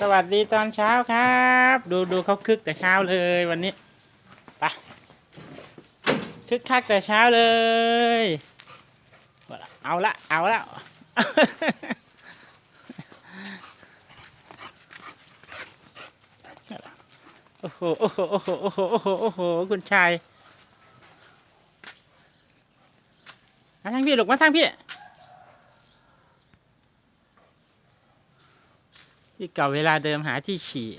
สวัสดีตอนเช้าครับ ดูดูเขาคึกแต่เช้าเลยวันนี้ไปคึกคักแต่เช้าเลยเอาละเอาละโอ้โหโอ้โหโอ้โหโอ้โหโอ้โหโอ้โหคุณชายมาทางพี่ลูกมาทางพี่ ที่เก่าเวลาเดิมหาที่ฉี่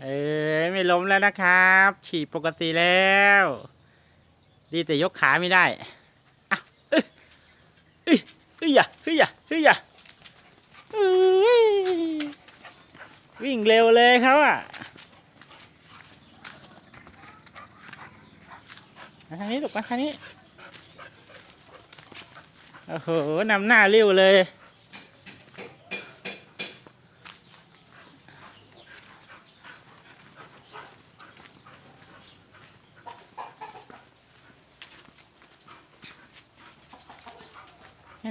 เอ้ยไม่ล้มแล้วนะครับ ฉี่ปกติแล้ว ดีแต่ยกขาไม่ได้อะเอ้ยเอ้ยเฮ้ยอย่าเฮ้ยอย่าเฮ้ยอย่าเอ้ยวิ่งเร็วเลยเขาอะ มาทางนี้ลูกมาทางนี้โอ้โหนำหน้าเลี้ยวเลย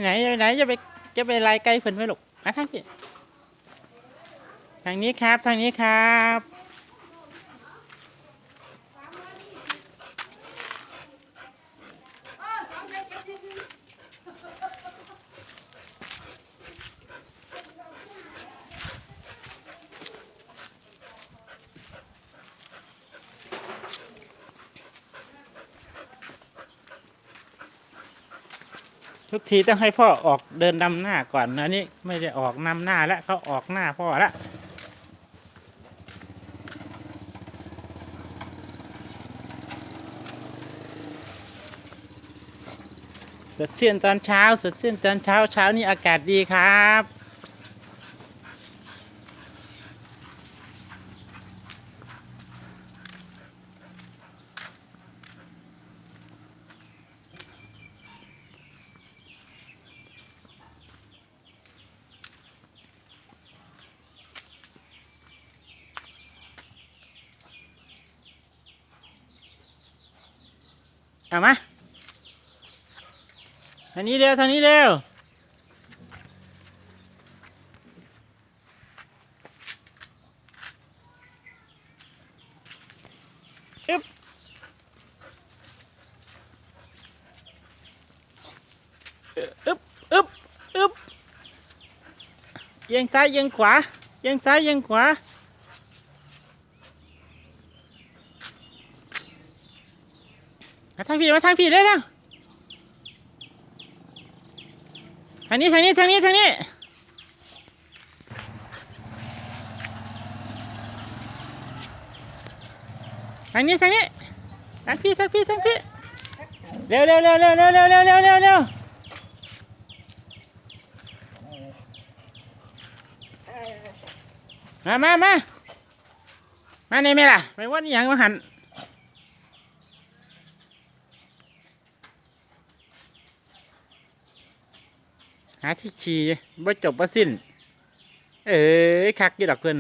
ไหนไหนจะไปจะไปไล่ไกลเพิ่นไปลูกมาทางพี่ทางนี้ครับทางนี้ครับ ทุกทีต้องให้พ่อออกเดินนำหน้าก่อนนะนี่ไม่ได้ออกนำหน้าแล้วเขาออกหน้าพ่อละสดชื่นตอนเช้าสดชื่นตอนเช้าเช้านี้อากาศดีครับ เอามาทางนี้เร็วทางนี้เร็วอึ๊บอึ๊บอึ๊บอึ๊บเอียงซ้ายเอียงขวาเอียงซ้ายเอียงขวา มาทางพี่มาทางพี่เร็วเร็วทางนี้ทางนี้ทางนี้ทางนี้ทางนี้ทางนี้ทางพี่ทางพี่ทางพี่เร็วเร็วเร็วเร็วเร็วเร็วเร็วเร็วเร็วเร็วมามามามาในไหมล่ะไปวัดอหย่างมาหันาที่ขี่บ่จบบ่สิ้น เอ้ยคักอยู่ดอกเพิ่น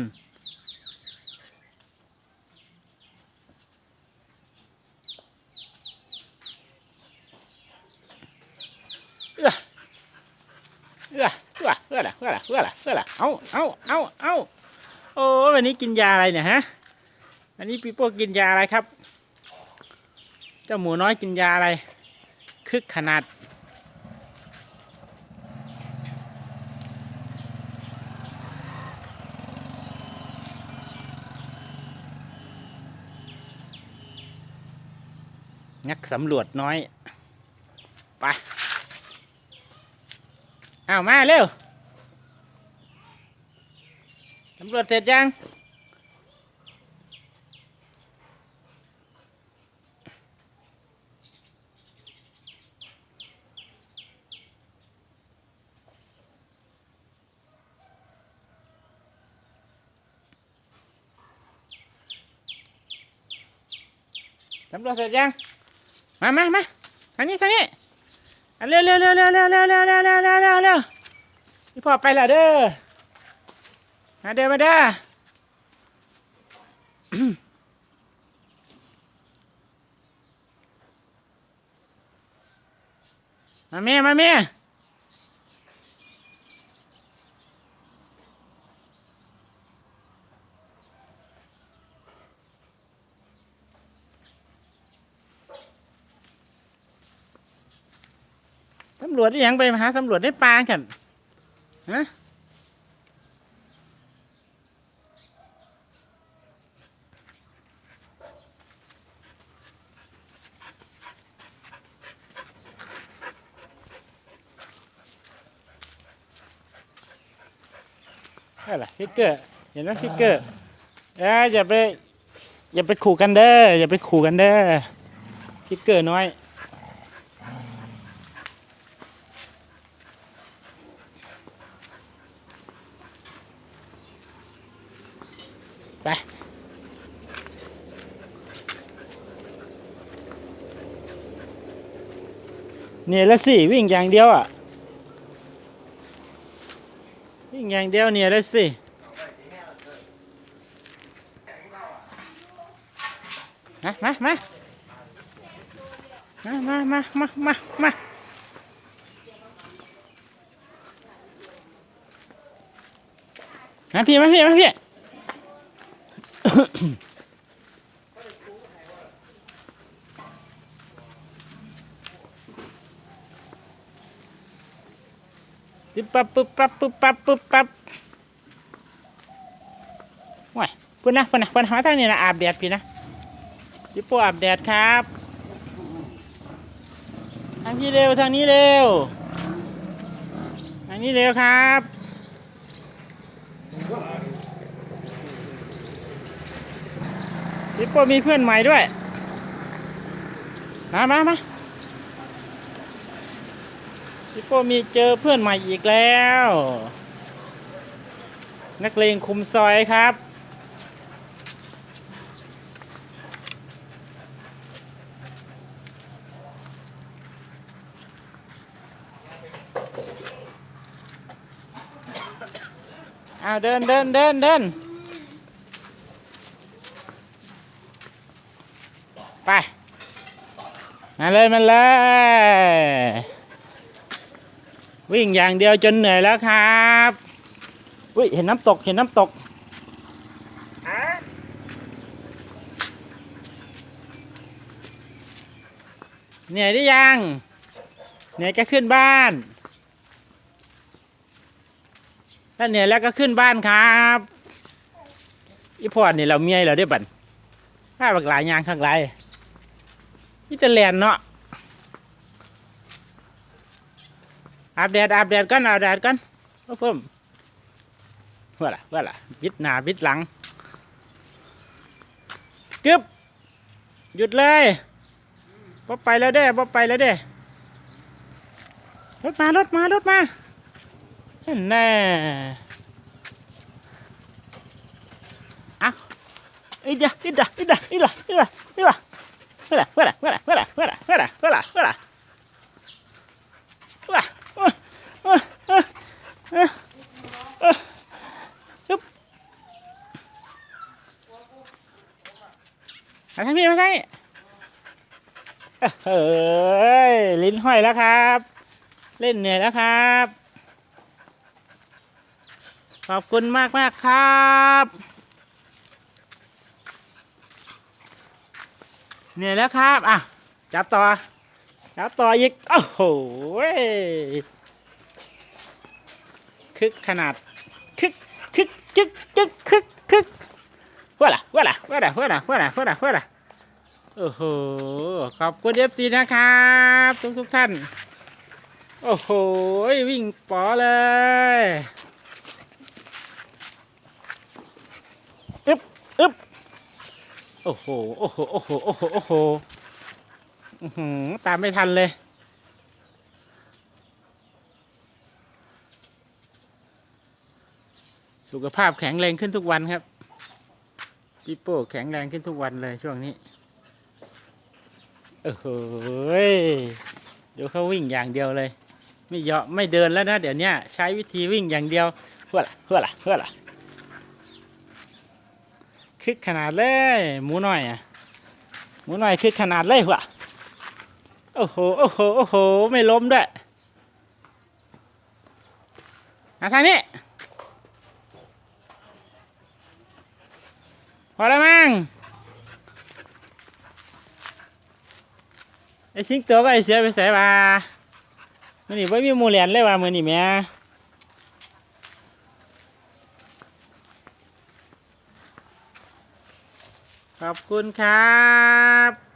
เอื้อเอื้อเอื้อเอื้อละเอื้อละเอื้อละเอื้อละเอาเอาเอาเอาโอ้วันนี้กินยาอะไรเนี่ยฮะวันนี้ปีโป้กินยาอะไรครับ เจ้าหมูน้อยกินยาอะไรคึกขนาด นักสำรวจน้อย ไปเอามาเร็ว สำรวจเสร็จยังสำรวจเสร็จยัง มามามาทางนี้ทางนี้เร็วเร็วเร็วเร็วเร็วเร็วเร็วเร็วเร็วเร็วเร็วเร็วพี่พ่อไปและเด้อมาเด้อมาเด้อมาแม่มาแม่ำรวจอีหยังไปหาตำรวจได้ปลากันฮะอะไรฟิกเกอร์เห็นไหมฟิกเกอร์เอ้ยอย่าไปอย่าไปขู่กันเด้ออย่าไปขู่กันเด้อฟิกเกอร์น้อย ไปเนี่ยละสิวิ่งอย่างเดียวอะ วิ่งอย่างเดียวเนี่ยละสิมามามามา มา มา มา มา มาพี่มาพี่มาพี่ ปึ๊บปั๊บปึ๊บปั๊บปึ๊บปั๊บปึ๊บปั๊บว้ายปุ่นนะปุ่นนะปุ่นมาทางนี้นะอาบแดดพี่นะพี่โป้อาบแดดครับทางพี่เร็วทางนี้เร็วทางนี้เร็วครับ พี่โป้มีเพื่อนใหม่ด้วย มามามาพี่โฟมีเจอเพื่อนใหม่อีกแล้ว นักเลงคุมซอยครับ เอาเดินเดินเดินเดินไป มาเลยมาเลยวิ่งอย่างเดียวจนเหนื่อยแล้วครับอุ้ยเห็นน้ำตกเห็นน้ำตกเหนื่อยหรือยังเหนื่อยก็ขึ้นบ้านถ้าเหนื่อยแล้วก็ขึ้นบ้านครับอีพอดนี่เราเมียเราได้บันถ้าบักหลายยางข้างไร นี่จะแลนเนาะอาบแดดอาบแดดกันอาบแดดกันโอ้เพิ่มว่าล่ะว่าล่ะบิดหน้าบิดหลังกึบหยุดเลยบ่ไปแล้วเด้บ่ไปแล้วเด้รถมารถมารถมาเห็นแน่อาอีดะอีดะอีดะอีดะอีดะอีดะ ว่าล่ะว่าล่ะว่าล่ะว่าล่ะว่าล่ะว่าล่ะว่าล่ะว่าล่ะว่ามาทางนี้มาทางเฮ้ยลิ้นห้อยแล้วครับ เล่นเหนื่อยแล้วครับ ขอบคุณมากมากครับ เหนื่อยแล้วครับ อะ จับต่อ จับต่ออีก โอ้โหคึกขนาด คึก คึกจึกจึก คึก คึกว่าล่ะว่าล่ะว่าล่ะว่าล่ะว่าล่ะว่าล่ะว่าล่ะโอ้โห ขอบคุณเอฟซีนะครับ ทุกทุกท่าน โอ้โห วิ่งป๋อเลยอึบอึบ โอ้โห โอ้โห โอ้โห โอ้โห โอ้โหตามไม่ทันเลย สุขภาพแข็งแรงขึ้นทุกวันครับพี่โป้แข็งแรงขึ้นทุกวันเลยช่วงนี้ โอ้โหยเดี๋ยวเขาวิ่งอย่างเดียวเลย ไม่เหยาะไม่เดินแล้วนะ เดี๋ยวนี้ใช้วิธีวิ่งอย่างเดียวเพื่อละเพื่อละเพื่อละ คึกขนาดเลยหมูหน่อยอะหมูหน่อยคึกขนาดเลยหัวโอ้โหโอ้โหโอ้โหไม่ล้มด้วยมาทางนี้พอแล้วมั้งไอ้ชิงตัวก็ไอ้เสียไปใส่มามื่อนี้ไม่มีมูเลียนเลยว่ามื่อนี้แม่ ขอบคุณครับ